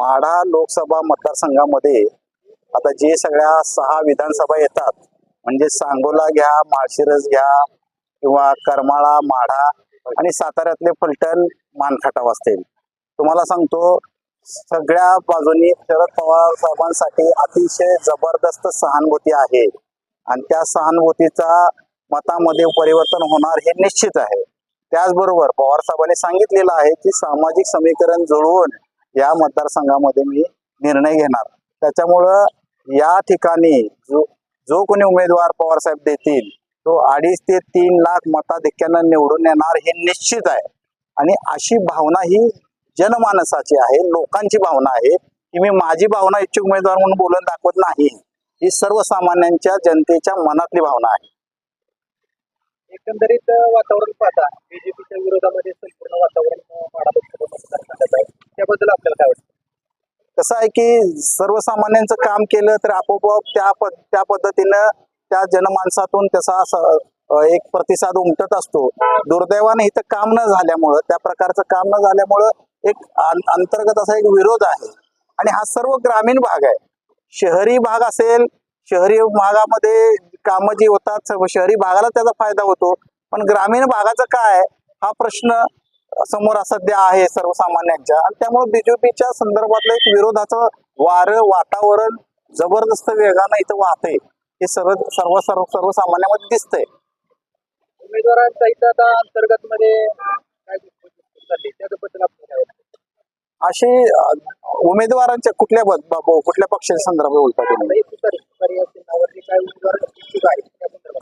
माढा लोकसभा मतदारसंघामध्ये आता जे सगळ्या सहा विधानसभा येतात म्हणजे सांगोला घ्या माळशिरस घ्या किंवा करमाळा माढा आणि साताऱ्यातले फलटण मानखटाव असतील. तुम्हाला सांगतो सगळ्या बाजूनी शरद पवार साहेबांसाठी अतिशय जबरदस्त सहानुभूती आहे. आणि त्या सहानुभूतीचा मतामध्ये परिवर्तन होणार हे निश्चित आहे. त्याचबरोबर पवार साहेबांनी सांगितलेलं आहे की सामाजिक समीकरण जुळवून या मतदारसंघामध्ये मी निर्णय घेणार. त्याच्यामुळं या ठिकाणी जो जो कोणी उमेदवार पवार साहेब देतील तो अडीच ते तीन लाख मताधिक्यानं निवडून येणार हे निश्चित आहे. आणि अशी भावना ही जनमानसाची आहे लोकांची भावना आहे की मी माझी भावना इच्छुक उमेदवार म्हणून बोलून दाखवत नाही. ही सर्वसामान्यांच्या जनतेच्या मनातली भावना आहे. एकंदरीत वातावरण पाहता बीजेपीच्या विरोधामध्ये संपूर्ण वातावरण अं, माढा लोकसभा मतदारसंघात आहे त्याबद्दल आपल्याला काय वाटतं कसं आहे की सर्वसामान्यांचं काम केलं तर आपोआप त्या पद त्या पद्धतीनं त्या जनमानसातून त्याचा एक प्रतिसाद उमटत असतो. दुर्दैवाने इथं काम न झाल्यामुळं त्या प्रकारचं काम न झाल्यामुळं एक अंतर्गत असा एक विरोध आहे. आणि हा सर्व ग्रामीण भाग आहे. शहरी भाग असेल शहरी भागामध्ये कामं जी होतात शहरी भागाला त्याचा फायदा होतो. पण ग्रामीण भागाचं काय हा प्रश्न समोर सध्या आहे सर्वसामान्यांच्या. आणि त्यामुळे बीजेपीच्या संदर्भातलं एक विरोधाचं वारं वातावरण जबरदस्त वेगानं इथं वाहतंय. हे सर्व सर्व सर्व सर्वसामान्यामध्ये दिसतंय. उमेदवारांचा इथं आता अंतर्गत मध्ये काय गोष्टी चालली त्याबद्दल आपल्याला काय वाटतं? अशी अं, उमेदवारांच्या कुठल्या कुठल्या पक्षाच्या संदर्भात बोलता तुम्ही?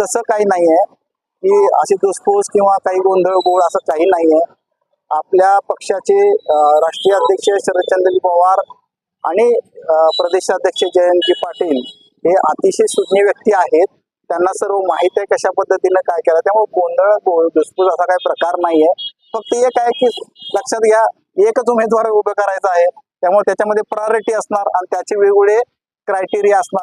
तसं काही नाहीये. की अशी धुसफूस किंवा काही गोंधळ गोळ असं काही नाहीये. आपल्या पक्षाचे राष्ट्रीय अध्यक्ष शरदचंद्र पवार आणि प्रदेशाध्यक्ष जयंतजी पाटील हे अतिशय सुज्ञ व्यक्ती आहेत. त्यांना सर्व माहिती आहे कशा पद्धतीनं काय केलं. त्यामुळे गोंधळ गोळ धुसफूस असा काही प्रकार नाहीये. फक्त एक आहे की लक्षात घ्या एकच उमेदवार उभं करायचा आहे. त्यामुळे त्याच्यामध्ये प्रायोरिटी असणार आणि त्याचे वेगवेगळे क्रायटेरिया असणार.